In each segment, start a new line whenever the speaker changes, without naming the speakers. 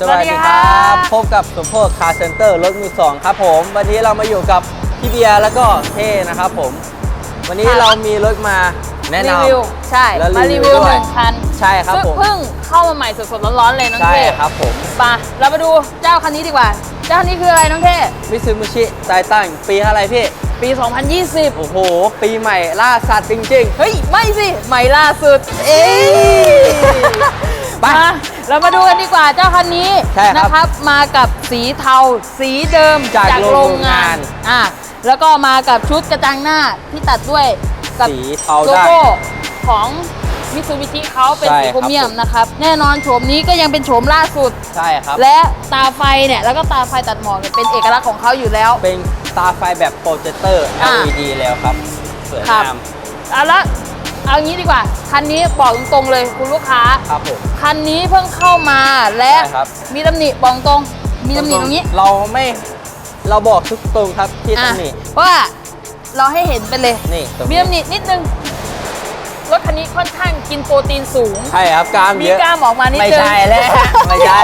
สวัสดีครับ พบกับสมโพธคาร์เซ็นเตอร์รถมือสองครับผม วันนี้เรามาอยู่กับพี่เบียร์แล้วก็เท่นะครับผม วันนี้
ค่ะ
เรามีรถมาแนะน
รีวิวใช่
แล้ว
มา
รี
รี
วิ
วิ
ว
ว
ด้
ห
วย
นึ่งคันำ
ใช่ครับ
ซึ่ง
ผม
เพิ่งเข้ามาใหม่สดๆร้อนๆเลยน้อง
ใช่
เท่
ครับผม
มาเรามาดูเจ้าคันนี้ดีกว่า เจ้าคันนี้คืออะไรน้องเท่
มิซูบิชิไททันปีอะไรพี่
ปี 2020
โอ้โห ปีใหม่ล่าสัตว์จริง
เฮ้ย ไม่สิ ใหม่ล่าสุด
ๆเอ้ย ไป
มาเรามาดูกันดีกว่าเจ้าคันนี้
ใช่ครับ
นะครับ มากับสีเทาสีเดิม
จากโรงงาน
อะแล้วก็มากับชุดกระจังหน้าที่ตัดด้วยกับ
สีเทา
โล
ได้
โก้ของมิซูบิชิเขาเป็น
ใช่
สี
ครับ
โครเมียม
ผม
นะครับ แน่นอนโฉมนี้ก็ยังเป็นโฉมล่าสุด
ใช่ครับ
และตาไฟเนี่ย แล้วก็ตาไฟตัดหมอกเนี่ยเป็นเอกลักษณ์ของเขาอยู่แล้ว
เป็นตาไฟแบบโปรเจคเตอร์
อ่า
LED แล้วครับสวย
ครับ
งาม
เอาละ เอางี้ดีกว่า คันนี้บอกตรงๆเลยคุณลูกค้า
ครับผม
คันนี้เพิ่งเข้ามาและ
ใช่ครับ
มีตำหนิบอกตรง มีตำหนิตรงนี้
เราไม่เราบอกทุกตรงครับที่ตำหนิ
อะเพราะว่าเราให้เห็นไปเลย
นี่ตรง
มี
นี้
ตำหนินิดนึง รถคันนี้ค่อนข้างกินโปรตีนสูง
ใช่ครับกล้าม
มี
เยอะ
กล้ามออกมานิด
ไม่
นึง
ใช่แล้วไม่ใช่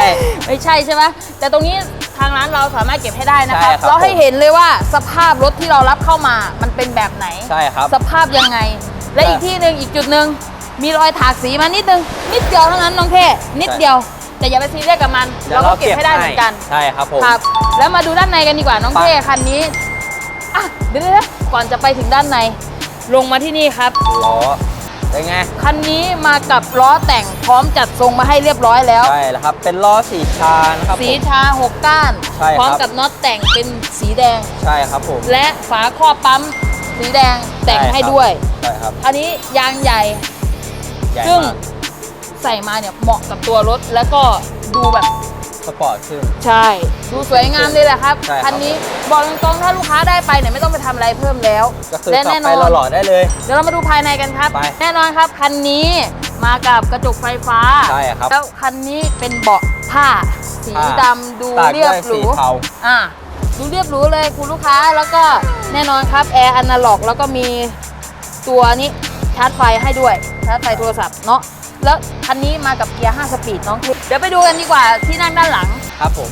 ไม่ใช่ใช่ไหมแต่ตรงนี้ทางร้านเราสามารถเก็บให้ได้นะครับ
ใช่ครับ
เราให้
ผม
เห็นเลยว่าสภาพรถที่เรารับเข้ามา มันเป็นแบบไหน
ใช่ครับ
สภาพยังไง และ
ใช่
อีกที่หนึ่งอีกจุดหนึ่งมีรอยถากสีมานิดนึงนิดเดียวเท่านั้นน้องเท่นิด
ใช่
เดียว แต่อย่าไปซีเรียสกับมัน
ดี๋ย
เราก็เก็บให้ได้เหมือนกัน
ใช่ครับผม
ครับแล้วมาดูด้านในกันดีกว่าน้อง
ไป
เท่คันนี้อะเดี๋ยวๆๆก่อนจะไปถึงด้านใน ลงมาที่นี่ครับ
ล้อเป็นไง
คันนี้มากับล้อแต่งพร้อมจัดทรงมาให้เรียบร้อยแล้ว
ใช่แล้วครับ เป็นล้อสีชานะครับ
สี
ผม
ชาหกก้าน
ใช่ครับ
พร้อมกับน็อตแต่งเป็นสีแดง
ใช่ครับผม
และฝาครอบปั๊ม สีแดงแต่ง
ช่
ให้
ครับ
ด้วย
ใช่ครับ
อันนี้ยางใหญ่
ใหญ่
ซึ่ง
มาก
ใส่มาเนี่ยเหมาะกับตัวรถแล้วก็ดูแบบ
สปอร์ตขึ้น
ใช่ ดูสวยงามเลยแหละครับ
ใช่ครับ
คันนี้บอกตรงๆถ้าลูกค้าได้ไปเนี่ยไม่ต้องไปทำอะไรเพิ่มแล้ว
ก็คือ
และ
ขับ
แน่น
ไป
อน
หล่อๆได้เลย
เดี๋ยวเรามาดูภายในกันครับ
ไป
แน่นอนครับคันนี้มากับกระจกไฟฟ้า
ใช่ครับ
แล้วคันนี้เป็นเบาะผ้าสี
ผ้า
ดำดู
ตัด
เรียบ
ด้วย
หรู
สีเทา
อ่า ดูเรียบหรูเลยคุณลูกค้าแล้วก็แน่นอนครับแอร์อนาล็อกแล้วก็มีตัวนี้ชาร์จไฟให้ด้วยชาร์จไฟโทรศัพท์เนาะแล้วคันนี้มากับเกียร์ 5 สปีดน้องคลิปเดี๋ยวไปดูกันดีกว่าที่นั่งด้านหลัง
ครับผม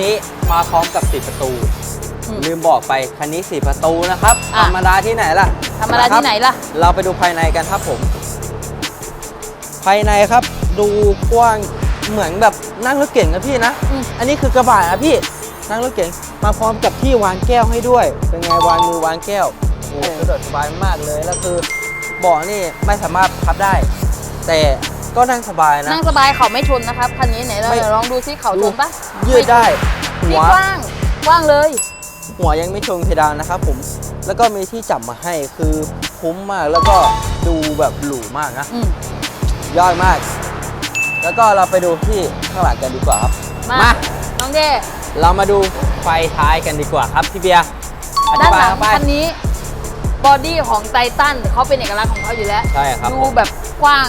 นี้มาพร้อมกับสีประตู
อืม
ลืมบอกไปคันนี้สีประตูนะครับ
อะ
ธรรมดาที่ไหนล่ะ
ธรรมดาที่ไหนล่ะ
เราไปดูภายในกันครับผม ภายในครับ ดูกว้างเหมือนแบบนั่งรถเก่งนะพี่นะ
อืม
อันนี้คือกระบะนะพี่ นั่งรถเก๋งมาพร้อมกับที่วางแก้วให้ด้วย เป็นไงวางมือวางแก้วโอ้โหสะดวกสบายมากเลยแล้วคือเบาะนี่ไม่สามารถพับได้ แต่ก็นั่งสบายนะ
นั่งสบายเขาไม่ชนนะครับคันนี้ไหนเรา
ไม่
ลองดูซิเขาชนปะ
ยืดได้หั
นี่
ว
กว้างกว้างเลย
หัวยังไม่ชงเพดานนะครับผมแล้วก็มีที่จับมาให้คือคุ้มมากแล้วก็ดูแบบหรูมากนะ
อืม
ยอดมาก แล้วก็เราไปดูที่ข้างหลังกันดีกว่าครับ
มา
มา
น้องเด้
เรามาดูไฟท้ายกันดีกว่าครับพี่เบียร์อธิ
ด้าน
บา
ห
ย
ลัง
เข้าไป
คันนี้บอดี้ของไททันเขาเป็นเอกลักษณ์ของเขาอยู่แล้ว
ใช่ครับ
ดู
ผม
แบบกว้าง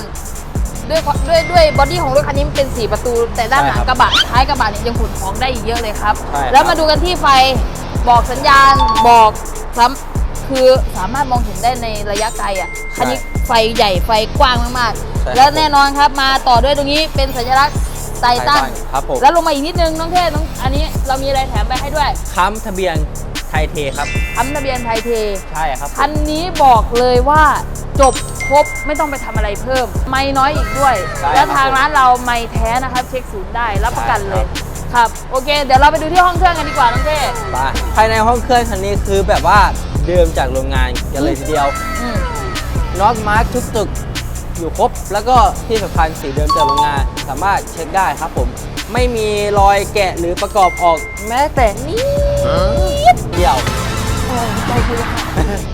ด้วยความด้วยด้วยบอดี้ของรถคันนี้มันเป็นสีประตู แต่ด้านหลัง
ใช่ครับ
กระบะท้ายกระบะเนี่ยยังขนของได้อีกเยอะเลยครับ
ใช่ครับ
แล้วมาดูกันที่ไฟบอกสัญญาณบอกซ้ำคือสามารถมองเห็นได้ในระยะไกลอะคันนี้ไฟใหญ่ไฟกว้างมาก
ใช่ครับ
ๆแล้วแน่นอนครับมาต่อด้วยตรงนี้เป็นสัญลักษณ์ ไททัน
ครับผม
แล้วลงมาอีกนิดนึงน้องเทพน้องอันนี้เรามีอะไรแถมไปให้ด้วย
ค้ำทะเบียนไทยเทครับ
ค้ำทะเบียนไทยเท
ใช่ครับผม
คันนี้บอกเลยว่าจบครบไม่ต้องไปทำอะไรเพิ่ม ไม่น้อยอีกด้วย
ใช่
แล้ว
ครับ
ทางร้านเราไม่แท้นะครับ เช็คศูนย์ได้รับประกันเลย
ใช่
ครับโอเค เดี๋ยวเราไปดูที่ห้องเครื่องกันดีกว่าน้องเต้
ไปภายในห้องเครื่องคันนี้คือแบบว่าเดิมจากโรงงานกันเลยทีเดียว
อืม
น็อตมาร์คทุกตึก อยู่ครบ แล้วก็ที่สำคัญสีเดิมจากโรงงาน สามารถเช็คได้ครับผม ไม่มีรอยแกะหรือประกอบออกแม้แต่นิดเดียว
โอ้ใจคุณค่ะ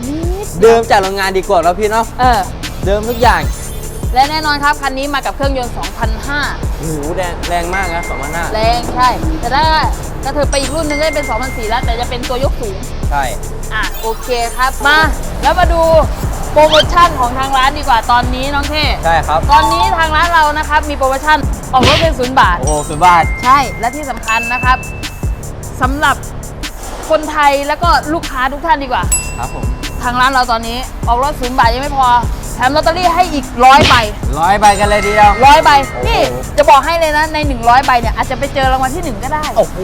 นิด
เดิมจากโรงงานดีกว่าแล้วพี่เนาะ
เออ
เดิมทุกอย่าง
และแน่นอนครับ คันนี้มากับเครื่องยนต์2,500
โอ้โหแรงแรงมากนะสองพันห้า
แรงใช่ แต่ถ้ากระเถิบไปอีกรุ่นหนึงก็จะเป็น2,400แล้ว แต่จะเป็นตัวยกสูง
ใช่
อะ โอเคครับ มา แล้วมาดูโปรโมชั่นของทางร้านดีกว่าตอนนี้น้องเท่
ใช่ครับ
ตอนนี้ทางร้านเรานะครับมีโปรโมชั่นออกรถเป็นศูนย์บาท
โอ้โหสุดบาท
ใช่และที่สำคัญนะครับสำหรับคนไทยแล้วก็ลูกค้าทุกท่านดีกว่า
ครับผม
ทางร้านเราตอนนี้ออกรถศูนย์บาทยังไม่พอ แถมลอตเตอรี่ให้อีกร้อยใบ
ร้อยใบกันเลยทีเดียว
ร้อยใบ
โอ้โห
นี่จะบอกให้เลยนะใน 100ใบเนี่ยอาจจะไปเจอรางวัลที่ 1 ก็ได้
โอ้โห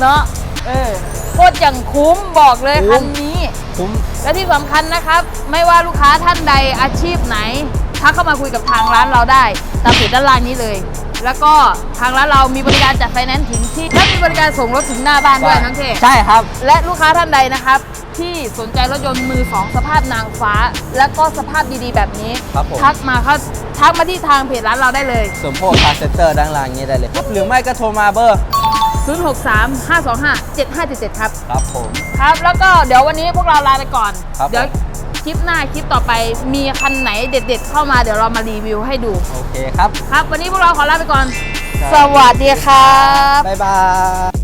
เนาะเออโคตรอย่างคุ้มบอกเลย
คุ้
คั
ม
นนี้
คุ้ม
และที่สำคัญนะครับ ไม่ว่าลูกค้าท่านใดอาชีพไหนทักเข้ามาคุยกับทางร้านเราได้ ตามเพจด้านล่างนี้เลย แล้วก็ทางร้านเรามีบริการจัดไฟแนนซ์ถึงที่และมีบริการส่งรถถึงหน้าบ้านด้วยน้องเท
ใช่ครับ
และลูกค้าท่านใดนะครับ ที่สนใจรถยนต์มือสองสภาพนางฟ้า และก็สภาพดีๆ แบบนี้
ครับผม
ทักมาเขาทักมาที่ทางเพจร้านเราได้เลย
สมโพกคาร์เซนเตอร์ด้านล่างนี้ได้เลยครับหรือไม่ก็โทรมาเบอร์
063 525 7577 ครับ
ครับผม
ครับ แล้วก็เดี๋ยววันนี้พวกเราลาไปก่อน
ครับ
เดี๋ยว
ผม
คลิปหน้าคลิปต่อไปมีคันไหนเด็ด ๆ เข้ามาเดี๋ยวเรามารีวิวให้ดู
โอเคครับ
ครับ วันนี้พวกเราขอลาไปก่อน
ครับ
สวัสดีครับ
บ๊ายบาย